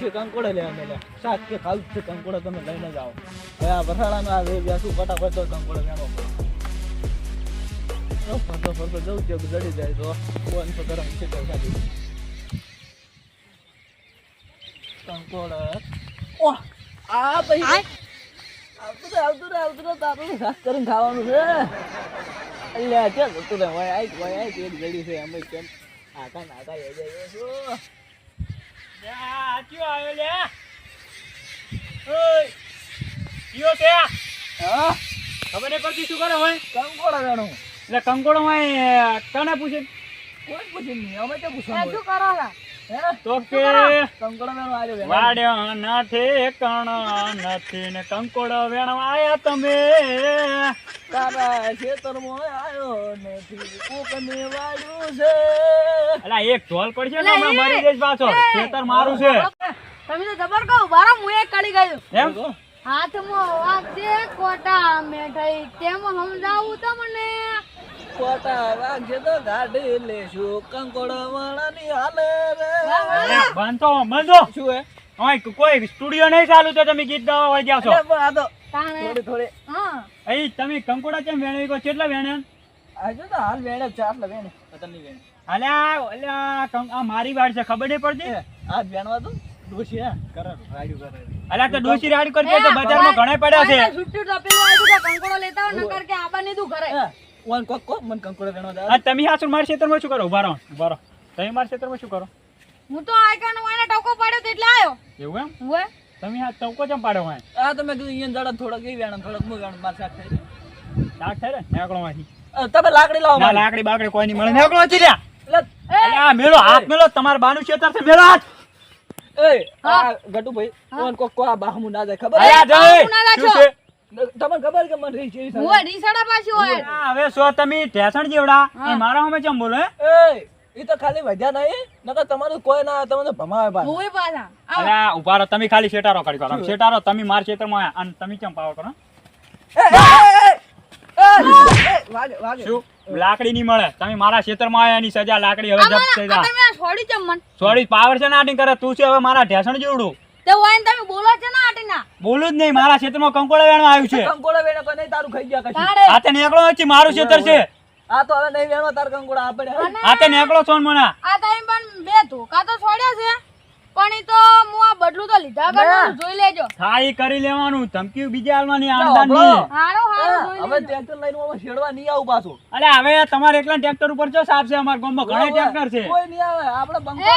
ડોશી લે લેવા મેલ્યા શાક કે ખાવું છે કંકોડો તમે લઈને જાઓ. હવે આ વસાડાનો આ વેગ શું ફટાફટ તો કંકોડો વેણો ફરતો ફરતો જવું છે જડી જાય તો. ફોન તો ગરમ છે સાચું આ પછી આવતું રે આવતું રે આવતું રે તારું શાક કરીને ખાવાનું છે? અલ્યા ચાલ તું રે વય આઈ વય આઈ એક જડી છે અમે કેમ? આકા નાકા એ જાય છું? હા? ખબર નહીં પડતી શું કરે હોય? કંકોડો વેણું. એટલે કંકોડો હોય કને પૂછે? કોઈ પૂછી નહીં અમે તો પૂછવા શું કરો તો કે વાડ્યા નથી કણ નથી ને કંકોડો વેણવા આયા તમે. તારા ખેતરમાં આવ્યો નથી કોકને વાળ્યું છે. અલા એક ઢોલ પડશે ને હમણાં મારી જઈશ પાછો. ખેતર મારું છે. તમે તો જબર કહો બારો હું એક કાઢી ગયો. એમ? હાથમાં વાગશે કોટા મેઠાઈ કેમ સમજાવું તમને. કોટા વાગશે તો ગાડી લેશું. કંકોડો વાળાની હાલે રે બંધો બંધો શું હે ઓય કોઈ સ્ટુડિયો નહીં ચાલુ તો તમે ગીત ગાવા વઈ જાવ છો આ તો થોડી થોડી. હા. અહીં તમે કંકોડા કેમ વેણવી કો કેટલા વેણ્યા આજે તો હાલ વેણે ચાર લે વેણે. પતંગની વેણે. અલ્યા અલ્યા આ મારી વાડ છે ખબર નહીં પડતી? આજ વેણવા તો ડોશી હે. કરે રાડ્યું કરે અલ્યા તો ડોસી રાડ કરી તો બજારમાં ઘણા પડ્યા છે. આવ્યું કંકોડો લેતા આવો નકર કે આબા નીધું ઘરે. ઓન કોક કોક મન કંકોડો રેણો દા. આ તમે હાસુ મારા ક્ષેત્રમાં શું કરો? ઊભા રહો ઊભા રહો. તમે મારા ક્ષેત્રમાં શું કરો? હું તો આઈકાનો વાને ટકો પાડ્યો તો એટલે આવ્યો એવું એમ? હુએ તમે આ ચૌકો જમ પાડ્યો હોય આ તમે કીધું ઈયન જડા થોડક ગઈ વેણ થોડક મુ વેણ માર શાક થઈ ને? નેકળો માંથી. તમે લાકડી લાવો ના લાકડી બાકડી કોઈ નહીં મળે. નેકળો થી લ્યા. એટલે આ મેલો હાથ મેલો તમારા બાનું ક્ષેત્ર છે મેલો હાથ. એ આ ગટુ ભાઈ કોણ કોક કો આ બાહમુ ના જાય ખબર? અલ્યા જાય! શું છે? તમને ખબર કે મને રહી એવી હુએ ડીસાડા પાછી હોય? હવે સો તમે ઢેસણ જેવડા. અને મારા સામે ચમ બોલો હે? એ તો ખાલી વધ્યા નહીં નકર તમારું કોઈ ના તમને ભમાવે પાછા. હુએ પાછા. આવો. ઊભા રહો તમે ખાલી શેટારો કરી કરો શેટારો તમે મારા ક્ષેત્રમાં આયા અને તમે ચમ પાવો કરો? એ, એ, એ, એ, એ, એ, વાગે વાગે. શું? લાકડી નહીં મળે. તમે મારા ક્ષેત્રમાં આયા એની સજા લાકડી હવે જપ્ત થઈ આ જા તમે આ છોડી ચમ મન. સોરી પાવર છે ને આટિંગ કરે. તું છે હવે મારા ઢેસણ જેવડું. તે હોય તમે બોલો છો ને આટીના. બોલું જ નહીં મારા ક્ષેત્રમાં કંકોળો વેણવા આવ્યું છે. કંકોળો વેણો કોઈ નહીં તારું ખાઈ ગયા કશું આ તે નેકળો નથી મારું ક્ષેત્ર છે આ તો હવે નહીં વેણો તાર કંકોળો આપણે આ તે નેકળો છો મના. આ ટાઈમ પણ બે ધોકા તો છોડ્યા છે. પણ ઈ તો હું આ બદલું તો લીધા કરવાનું જોઈ લેજો. થાય કરી લેવાનું. ધમકી બીજા આલવાની હબળો. ની હારો હારો હવે ટ્રેક્ટર લઈને આમાં શેડવા નહીં આવું પાછો. અરે હવે તમારે એકલા ટ્રેક્ટર ઉપર જો સાફ છે અમાર ગામમાં? ઘણા ટ્રેક્ટર છે. કોઈ નહીં આવે આપણે બંકો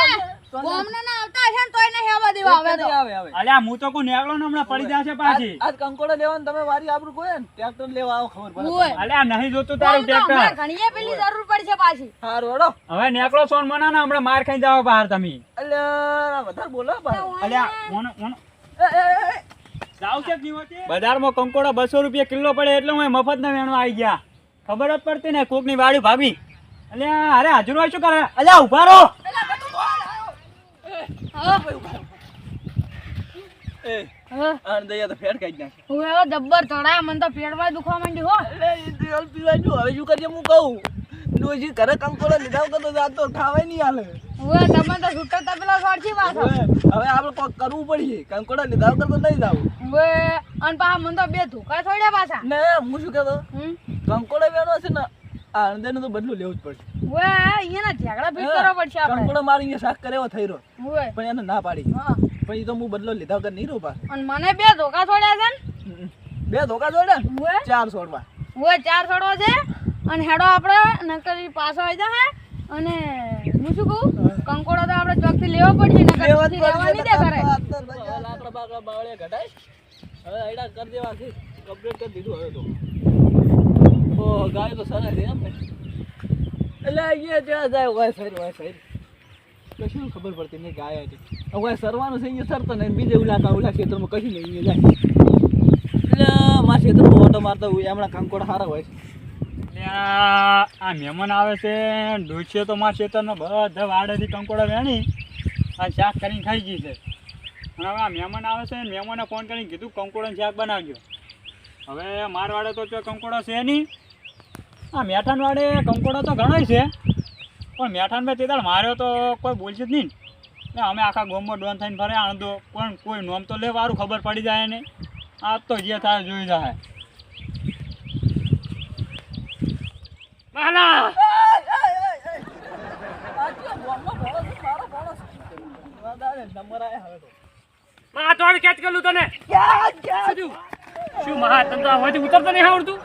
એ, આવશે, તો નહીં. ગોમને ના આવતા હશે ને તોય નહીં આવવા દેવા હવે તો. આવે હવે. અલ્યા હું તો કોઈ નેકળો ને હમણાં પડી જશે પાછી. આજ કંકોડો લેવાનું તમે વારી આપણું કોઈ ને ટ્રેક્ટર લેવા આવો ખબર પડે અલ્યા નહીં જોતું તારું ગોમ તો હમણાં ટ્રેક્ટર ઘણીએ પેલી જરૂર પડશે પાછી. હારું હેડો. હવે નેકળો છો ને ને હમણાં માર ખાઈ જાવ બહાર તમે. અલ્યા વધારે બોલો અલ્યા ઓનો ઓનો એ, એ, એ, એ. જાવ છે કે નહીં હોતી? બજારમાં કંકોડા બસો રૂપિયા કિલો પડે એટલે હું મફત ના વેણો આવી ગયા. ખબર જ પડતી ને કોકની વાડી ભાગી અલ્યા અરે હાજર હોય શું કરે? અલ્યા ઊભા રહો. એ, હા આને તો ફેર કાઢી નાખે. હું એવો જબ્બર ચડાય મને તો પેટમાં દુખવા માંડ્યું હો એટલે પીવા જો, હવે શું હું કહું ઘરે કંકોડો લીધા વગર તો જાત ખાવાય નહીં હાલે હું તમે તો છૂટો તપેલો છોડશી પાછો હવે આપણે કોક કરવું પડશે કંકોડો લીધા વગર તો નહીં જાવું અને પાછા મને તો બે ધોકા છોડ્યા પાછા ને હું શું કહેતો કંકોડો વેણો છે ને આ અંદરનું તો બદલું લેવું જ પડશે. હું અહીંયાના ઝઘડા ભીટ કરવા પડશે આપણે. કંકોડો મારી શાક કરે થઈ રહ્યો પણ એને ના પાડી. પણ એ તો હું બદલો લીધા વગર નહીં રહું અને મને બે ધોકા છોડ્યા છે ને? બે ધોકા ને? ચાર છોડવા. હું ચાર છોડવા છે. અને હેડો આપણે નકર ઈ પાછો આવી જાય અને હું શું કહું? કંકોડો તો આપણે ચોકથી લેવો પડશે નકર લેવા ચોકથી લેવા નહીં દે ઘરે. લાકડા બાકડા બાવળે કઢાય હવે આયડા કરી દેવા છે કમ્પ્લીટ કરી દીધું હવે તો. ઓ ગાય તો સરસ એમ ને. એટલે અહીંયા જ્યાં જાય વાય સર વાય સર કશું ખબર પડતી નહીં ગાય હતી હવે સરવાનું છે અહીંયા સરતો ને બીજે ઉલા કા ઉલા ખેતરમાં કશું અહીંયા જાય. એટલે મારા ખેતરમાં ઓટો મારતો હોય, હમણાં કંકોડ હોય છે. આ મહેમાન આવે છે ડોસીએ તો મારા ખેતરનો બધા વાડેથી કંકોડા વેણી, આ શાક કરીને ખાઈ ગઈ છે. અને હવે આ મહેમાન આવે છે, મહેમાને ફોન કરીને કીધું કંકોડાનું શાક બનાવજો. હવે મારવાડે તો કંકોડો છે નહીં આ મેઠાન વાડે કંકોડો તો ઘણાય છે પણ મેઠાન ભાઈ તે માર્યો તો કોઈ બોલશે જ નહીં ને. અમે આખા ગોમમાં ડોન થઈને ફરે આણંદો પણ કોઈ નોમ તો લે વારું ખબર પડી જાય ને. આ તો જે થાય જોઈ જાય. માલા માં તો કેચ કરલું તને? શું મહા તને તો ઉતરતા નહીં આવડતું?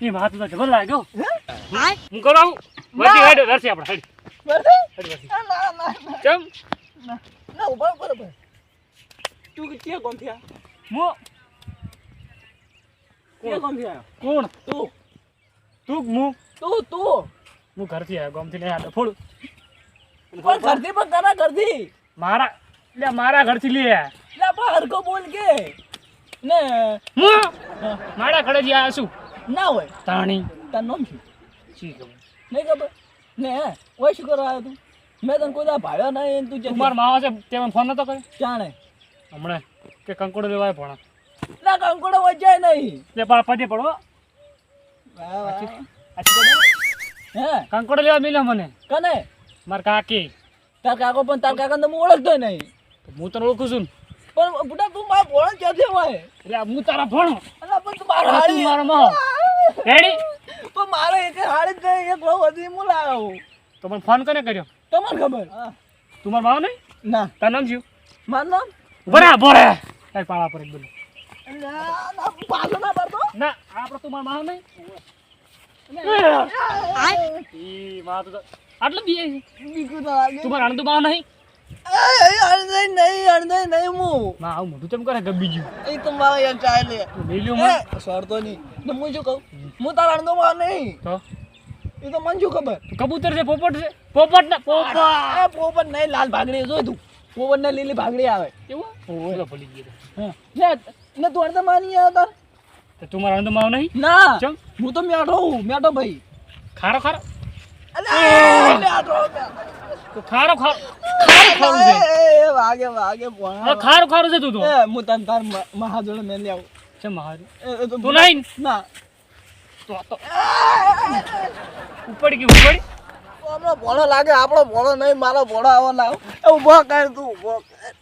એ મહા તું તો જબર લાગ્યો હું કરાવું વચ્ચે હેડ વરસે આપણે હેડ હેડ વરસે ચમ તું કે કોણ થયા મો કે કોણ થયા કોણ તું તું હું તું તું હું ઘરથી આવ્યો ગામથી નહીં આવ્યો ફોડ પણ કરતી પણ કરા કરતી મારા લે મારા ઘરથી લે લે પણ હરકો બોલ કે ને હું મારા ઘરે જ છું ના હોય. તાણી. તાર નામ શું? શી ખબર? નહીં ખબર? ને ઓય શું કરવા આવ્યો તું? મેં તને કોઈ ભાડ્યો નહીં તું જે મારા માવા છે તે મને ફોન નતો કર્યો? જાણે. હમણાં કે કંકોડો લેવાય ભણા. ના કંકોડો વચ્ચે નહીં. તે પાછા પજે પડો વાહ, વાહ. હે? કંકોડો લેવા મિલ્યો મને. કને? માર કાકી. તાર કાકો પણ તાર કાકાને તો હું ઓળખતો નહીં. હું તને ઓળખું છું. પણ બુડા તું મારા ભોળા ક્યાંથી હોય એટલે હું તારા ભણો? અલા પણ તું મારો તું મારા માં. રેડી પણ મારે એક હાડી જ નહીં એક બહુ વધી હું લાવ્યો તો મને ફોન કોને કર્યો? તમને ખબર? તું મારો ભાવ નહીં? ના. તારું નામ શું? મારું નામ? બરા બોરે કઈ પાળા પર એક બોલો. ના, ના, પાલો ના પડતો. ના આપણે તું મારા માવો નહીં? આટલું બી તું મારા અણતું માવો નહીં? એ નહીં નહીં હું ના આવું મોઢું ચમ કરે ગબ્બી ગયું એ તો મારા યાર ચાલે તું મને. એ નહીં. ને હું શું કહું? હું તારા અડધો માં નહીં. તો? એ તો મને શું ખબર? કબૂતર છે પોપટ છે. પોપટ ને પોપટ! એ પોપટ નહીં લાલ ભાગડી તું. પોપટ ને લીલી ભાગડી આવે. એવું? ઓલા ભૂલી ગયો. ને ને તું માની આવ્યો તાર? તો તું મારા માવો નહીં? ના. હું તો મેઠો હું મેઠો ભાઈ. ખારો ખારો. ખારો ખારો ખારો છે. એ વાગે વાગે ખારું ખારું છે તું તો. હું તને તાર મહાજોડે મેં આવું. છે એ તો નહીં ના. તો તો ઉપડી ગયું ઉપડી. આપણો ભોળો લાગે આપણો ભોળો નહીં મારો ભોળો આવો લાવ એ ઊભો કર તું ઊભો કર.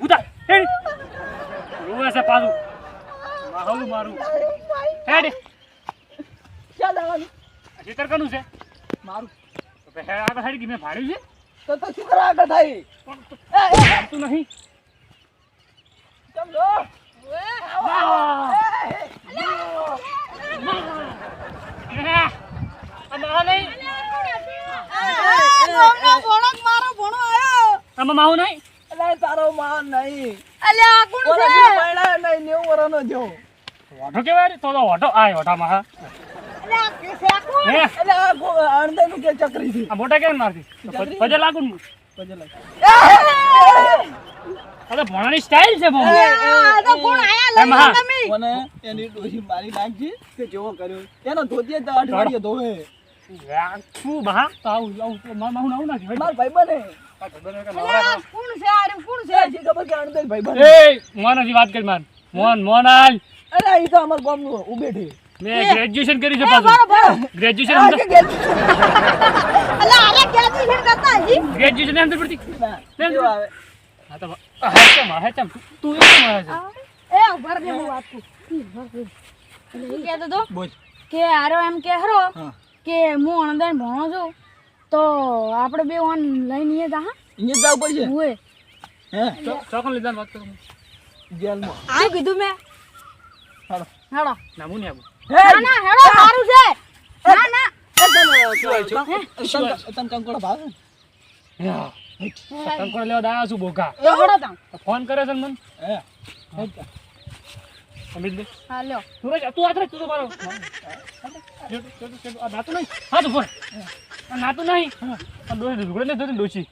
બુધા હેડ. રોવે છે પાછું. મારું મારું હેડ ક્યાં જવાનું ખેતર કનું છે મારું તો હેડ આગળ હેડ કે મેં ભાડ્યું છે તો તો ચિત્ર આગળ થાય પણ તો નહીં આ માવા નહીં આમાં માવું નહીં અલે તારો માં નહીં અલ્યા આ કોણ છે નહીં નેવું વરનો જો ઓઢો કેવાય રે? તો ઓઢો આ ઓઢામાં હા મોટા કેમ મારતી પજે લાગુ ને? પછી લઈ. અરે ભણાની સ્ટાઇલ છે બહુ. આ તો કોણ આયા તમે. મને એની ડોશી મારી નાખજી કે જેવો કર્યો. એનો ધોતિયો તો અઠવાડિયે ધોવે. શું બહા તો આવું આવું તો માર નાખી ભાઈ બને. કોણ છે આ રે કોણ છે? છે ખબર કે ભાઈ બને. એ મોન વાત કરી માર. મોન મોન હાલ અરે એ તો અમાર ગામનું ઉભે છે. મેં ગ્રેજ્યુએશન કરી છે પાછું. ગ્રેજ્યુએશન અંદર. અલા અરે ગ્રેજ્યુએશન કરતા હજી? ગ્રેજ્યુએશન અંદર પડતી. ના કેમ? આવે. હા તો હા ચમ હા ચમ તું એ કેમ આવે છે? એ ઉભર દે હું વાત ઈ કહેતો તો બોલ. કે આરો એમ કે હરો કે હું અણદાન ભણો છું તો આપણે બે ઓન લઈને અહીંયા જા હા અહીંયા જવું પડશે. હુએ હે? ચોકન લીધા વાત કરું. જેલમાં. આ કીધું મેં? હાલો. હેડો ના હું આવું. ના ના હેડો સારું છે. ના ના. તને કંકોડો ભાવે? હા. કંકોડો લેવા દાયા છું બોકા એ હેડો તાણ. ફોન કરે છે મને? અમિત હા લ્યો. તું તું આતરે તું તો મારો જો, જો, જો, જો, આ નાતું નહીં? હા તો ફોન. આ નાતું નહીં? આ ડોસી ઝઘડે ને ડોસી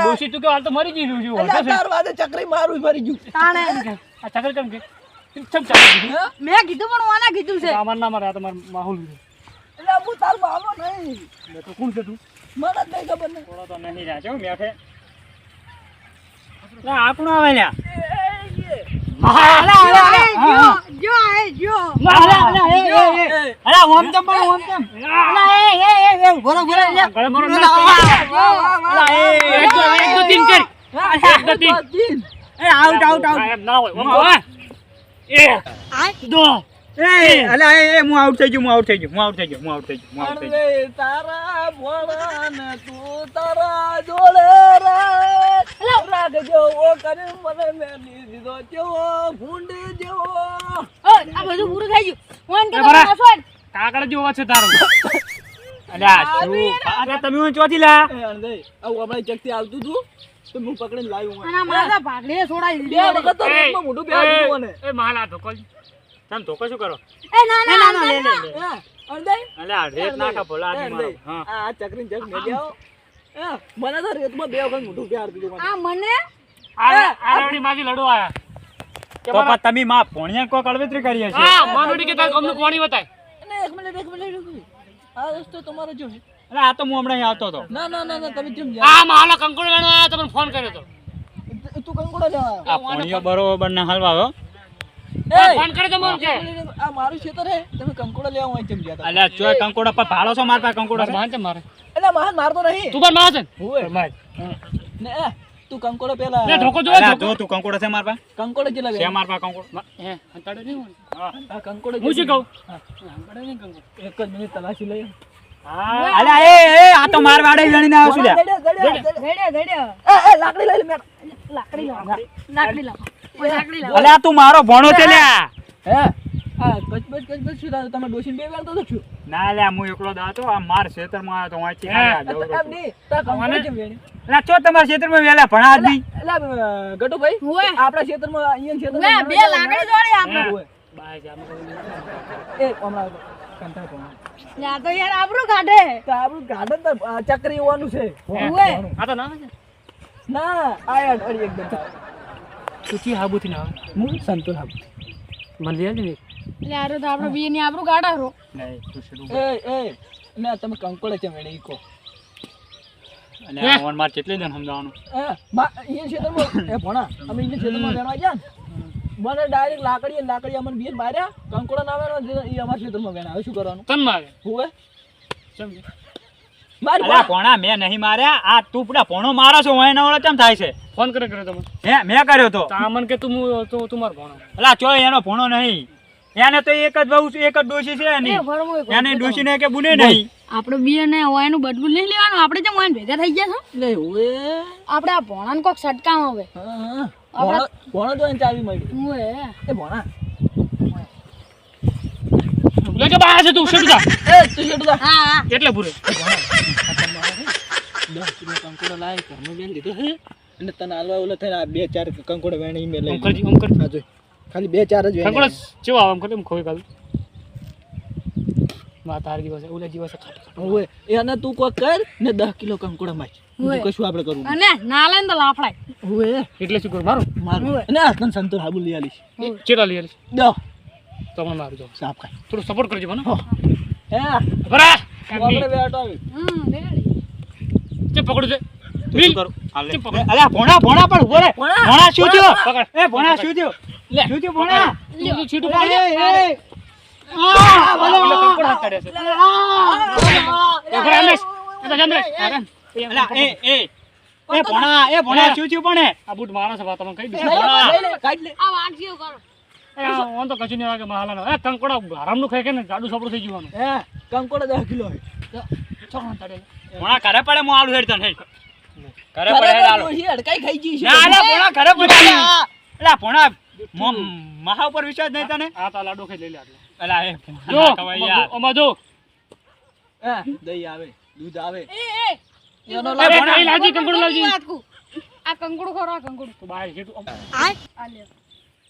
ડોસી તું કે હાલ તો મરી ગઈ છે તાર વાદે ચકરી મારું મરી ગયું. તાણે. આ ચાકર કેમ કે? ચમ ચાકર કીધું? મેં કીધું પણ વાના કીધું છે. અમાર ના મારે આ તમાર માહોલ એટલે હું તાર નહીં. મેં તો કોણ છે તું? મને નહીં ખબર થોડો તો નહીં આપણું આવે લ્યા. આઉટ આઉટ ના હોય. કાકડ જેવો છે તારો. અલ્યા શું? અરે તમે હું ચોથી લા. આવું આપણે ચકથી આવતું હતું તો હું પકડીને લાવ્યો અને મારા તો ભાગડીએ છોડાવી બે વખત તો એ, મોઢું બે દીધું મને. એ માલા ધોકો તમે ધોકો શું કરો? એ ના ના ના, ના, લે, લે, લે. એ, અણદે, રેત નાખા ભોલા એ, આદમી અણદે, મારો. હા. આ ચકરીને જગ મેલી આવો. મને તો રેતમાં બે વખત મોઢું પ્યાર દીધું આ મને? આ આરવડી માજી લડો આયા. તો તમે માં ભોણિયા કો અળવેતરી કરી છે હા માનોડી કે તાર ગમનું પાણી બતાય. અને એક મિનિટ એક મિનિટ. એક મિનિટ. આ રસ્તો તમારો જો છે અલા આ તો હું હમણાં અહીં આવતો હતો. ના ના ના ના તમે જેમ આ માલા કંકોડ વેણો આયા તમને ફોન કર્યો તો તું કંકોડ લેવા આ ભોણિયો બરોબર ના હાલવા આવ્યો આવ્યો. ફોન કરે તો મને કે. આ મારું ખેતર હે તમે કંકોડો લેવા હોય જેમ જતા અલ્યા ચોય કંકોડા પર ભાળો છો મારતા કંકોડમાં છે? મારે. એટલે માર મારતો નહીં. તું પણ માં છે હુંય. માં ને એ, તું કંકોડો પેલા લે ધોકો જો જો તું કંકોડો છે માર પાસે? કંકોડો કેટલા છે વેચે? માર પાસે કંકોડા? હે હંતાડે નહીં હા આ કંકોડો હું શું? કહું? હંતાડે નહીં કંકોડ. એક જ મિનિટ તલાશી લઈએ હા. એ એ આ તો માર વાડે વેણીને આવ્યો છું લ્યા દડ્યા, દડ્યા, દડ્યા. ધડ્યો ધડ્યો એ, એ, લાકડી લઈ લે લાકડી લાકડી. લાકડી લાવો. તું મારો ભણો છે લ્યા. હે? આ કચબચ કચબચ શું તમે ડોશીને બે વાર તો છું ના લ્યા હું એકલો દાતો આ માર ખેતરમાં આવ્યો તો વાંચી હે. ચો તમારા ખેતરમાં વેલા ભણા જ નહીં એટલે આ, ગટુભાઈ હુંય. આપણા ખેતરમાં અહીંયા વે બે લાકડી જોડી આપણે. બાય જા એ હમણાં કંટાળ. પાડો. આ તો યાર આબરૂ કાઢે તો આબરૂ કાઢે તો ચક્રી હોવાનું છે. હુંય. આ તો ના છે ના આ અડી એકદમ તું હાબુથી ના હું સંતોષ હાબ મન લે ને લે, આ તો આપણો બી ની આબરૂ કાઢા રો નહીં તું એ એ ના તમે કંકોળે છે મેડે ઈકો? અલ્યા ઓન માર કેટલી દન સમજાવવાનું? એ બા અહીંયા ક્ષેત્રમાં એ ભણા અમે અહીંયા ક્ષેત્રમાં વેણવા ગયા ને મને ડાયરેક્ટ લાકડી અને લાકડી અમને બીજ માર્યા કંકોડા ના વેણવા એ અમારા ક્ષેત્રમાં વેણા હવે શું કરવાનું? તન મારે? હુંવે? સમજ મારી અલ્યા ભોણા મેં નહીં માર્યા આ તું ભોણો મારો છો હું એના કેમ થાય છે? ફોન કરે કરે તમે હે મેં કર્યો તો. તામન કે તું તું તું માર ભણો અલ્યા ચો એનો ભોણો નહીં. એને તો એક જ બહુ એક જ ડોશી છે એ એની એને ડોશી ને કે બુને નહીં. આપણે બે ને ઓયનું બદલું નહીં લેવાનું. આપણે જેમ ઓયન ભેગા થઈ ગયા છો? આપણે આ ભોણાને કોક સટકામ હવે. હા. ભણો ભણો તો એને ચાવી મળી. હુંય. એ. ભણા. લે કે બહાર છે તું શેડ જા. એ તું શેઠ જા. હા હા. એટલે પૂરે દસ કિલો કંકોડો લાવી ઘરમાં બેન લીધો હે અને તને હાલવા ઓલો થઈને આ બે ચાર કંકોડો વેણી મેં લઈ ઓમ કરજી ઓમ હા જોઈ. ખાલી બે ચાર જ કંકોડો વેણી ચેવો આમ કરે એમ ખોઈ કાઢું મા તાર દિવસે ઓલા દિવસે હોય એને તું કોઈ કર ને 10 કિલો કંકોડા માર. હોય. કશું આપણે કરવું અને ના લે ને તો લાફડાય. હવે એટલે શું કરું? મારું? મારું. અને આ તને સંતોર હાબુ લઈ આલીશ. ચેડા લઈ આલીશ? દો તમને મારું જો સાફ કર. થોડું સપોર્ટ કરજો મને. હે. બરા આપણે બેઠો આવી. હમ રેડી ચે પકડું છે? તો મિલ! શું કરું? અલ્યા ભોણા ભોણા પણ ઊભો રે. ભોણા, શું થયો? એ ભોણા શું થયો? લે. શું થયો ભોણા? તું તો છીટું અલ્યા, પણ કંકોડા હરામનું ખાઈ કે ને જાડું સપડું થઈ જવાનું કંકોડો દસ કિલો ઘરે પડે હું આલુ હેડ તને ઘરે પડે હેડ આલુ. ડોશી ખાઈ ગઈ છે ના અલ્યા, ઘરે પડે અલ્યા. અલ્યા, મહા ઉપર વિશ્વાસ નહીં તને આ તો લાડુ ખાઈ લઈ લે એ જો યાર. જો દહીં આવે દૂધ આવે. એનો. આ ખરો આ કંકુડું. તો બહાર છે આ લે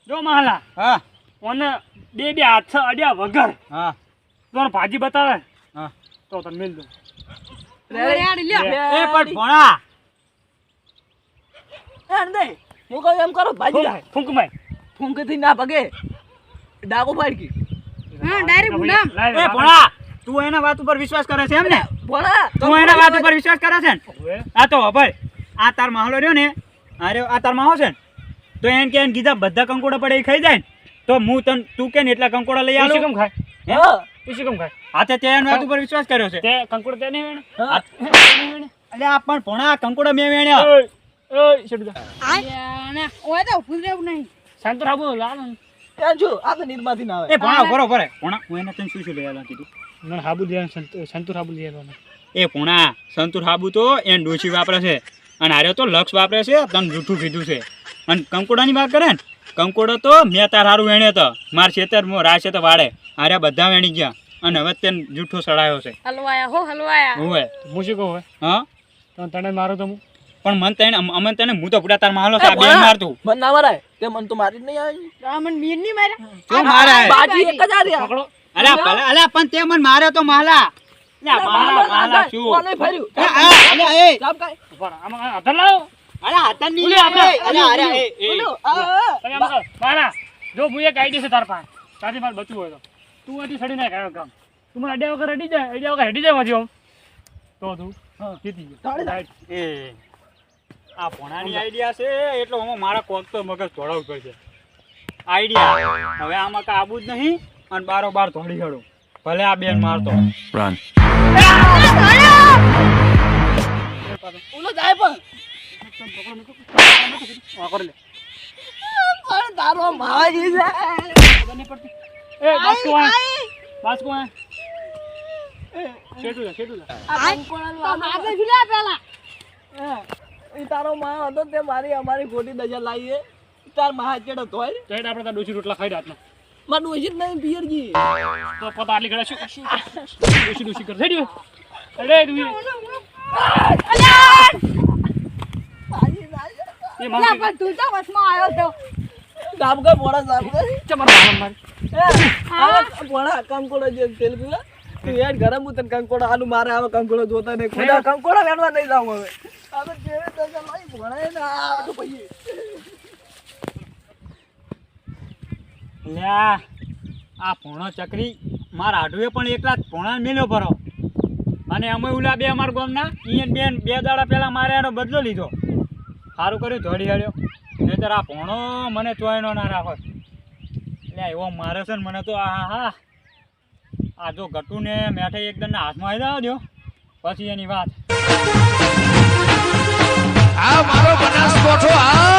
જો મહાલા. હા. ઓને બે બે હાથ અડ્યા વગર. હા. તો ભાજી બતાવે. હા. તો તને મિલ દઉં. રેડી લ્યો. એ પણ ભોણા. હે અંદે હું કહું એમ કરો ભાજી લાય. ફૂંકથી ના ભગે. ડાકો પાડકી હા ડાયરેક્ટ ગુંડામ એ ભોણા તું એના વાત ઉપર વિશ્વાસ કરે છે એમ ને? ભણા તું એના વાત ઉપર વિશ્વાસ કરે છે ને? આ તો ભાઈ આ તાર માહોલ રહ્યો ને અરે આ તાર માહોલ છે ને તો એમ કે એને કીધા બધા કંકોડા પડે એ ખાઈ જાય ને તો હું તન તું કે ને એટલા કંકોડા લઈ આવું કેમ ખાય? હે? કેમ ખાય? તે તેના વાત ઉપર વિશ્વાસ કર્યો છે. તે કંકોડો તે નહીં વેણે? હા. આ પણ ભોણા કંકોડા મેં વેણ્યા. ઓય ઓય જા. અલ્યા, ના ઓય તો ઊભું જ નહીં. શાંત રાબુ લાવો ને. ત્યાં જો આ તો નિર્માથી ના આવે. એ ભોણા બરો બરે ભોણા હું એને તને શું શું લઈ કીધું? મને હાબુ દે સંતુર હાબુ એ ભોણા સંતુર હાબુ તો એન ડોશી વાપરે છે. અને આર્યો તો લક્ષ વાપરે છે તને જૂઠું કીધું છે. અને કંકોડાની વાત કરે ને કંકોડો તો મેં તાર હારું વેણ્યો તો. માર છેતર મો રાશે તો વાડે આર્યા બધા વેણી ગયા. અને હવે તેને જૂઠો સડાયો છે. હલવાયા હો હલવાયા. હોય હું? શું કહું હા? તો તને મારો તો હું પણ મન તને અમને તને હું તો પૂરા તાર માલો સા બે બેન ભોળા, મન ના મરાય. તે મન તો મારી જ નહીં આવી. આ મને બીર નહીં માર્યા? શું મારે બાજી એક જ આ પકડો. અરે ભલે અરે પણ તે મન મારે તો માલા લે માલા માલા શું? કોને ફર્યું અરે આ, અલ્યા એ. જામ કાંઈ? ઊભા રહો. આમાં લાવો. અરે હાથનની ઓલી અરે અલ્યા અલ્યા એ. મારા જો હું એક આઈડી છે તાર પાસે. તારી પાસે બચવું હોય તો. તું આથી છડી ના આવ્યો કામ. તું મને અડ્યા વગર હટી જાય અડ્યા વગર હટી જાય મારી આમ. તો તું હા. જીતી ગયો. એ. આ ભોણાની આઈડિયા છે એટલે હું મારા કોક તો મગજ ધોળાવું પડશે. આઈડિયા હવે આમાં કાબુ આબુ જ નહીં અને બારો બાર ધોડી ખેડું ભલે આ બેન મારતો ઓલો જાય પણ. આ કરી લે. પણ તારો માજી છે. આ તો માગે છે લે પેલા. તારો માં હતો તે મારી અમારી ખોટી દજા લાવીએ તાર મહા ચેડો તો ચેડ આપણે તાર ડોસી રોટલા ખાઈ રાતના. માં ડોશી જ નહીં પિયરજી. તો પતા આટલી ઘડા શું ડોસી ડોસી કર થઈ અરે તું એ- તું તો વચમાં આવ્યો તો. સાફ મોડા સાફ ચમર માર એ, આવા પોણા કંકોડો જે તેલ પીલા તું યાર ગરમ હું તને કંકોડો આલુ મારે આવે કંકોડો જોતા નહીં. ખુદા કંકોડો વેણવા નહીં જાવ હવે. આ તો જે દજા લાવી ભણાય ને આ તો પૈયે લ્યા આ પોણો ચકરી મારા આડુએ પણ એકલા જ પોણા મેલ્યો ભરો. અને અમે ઉલા બે અમારા ગામના ઈયન બેન બે દાડા પહેલાં મારે એનો બદલો લીધો. સારું કર્યું ધોડી હળ્યો નહીતર આ પોણો મને ચોયનો ના રાખો. એટલે એવો મારે છે ને મને તો આ હા આ જો ગટુ ને મેઠે એકદમ હાથમાં આવી દો પછી એની વાત. આ મારો બનાસકોઠો આ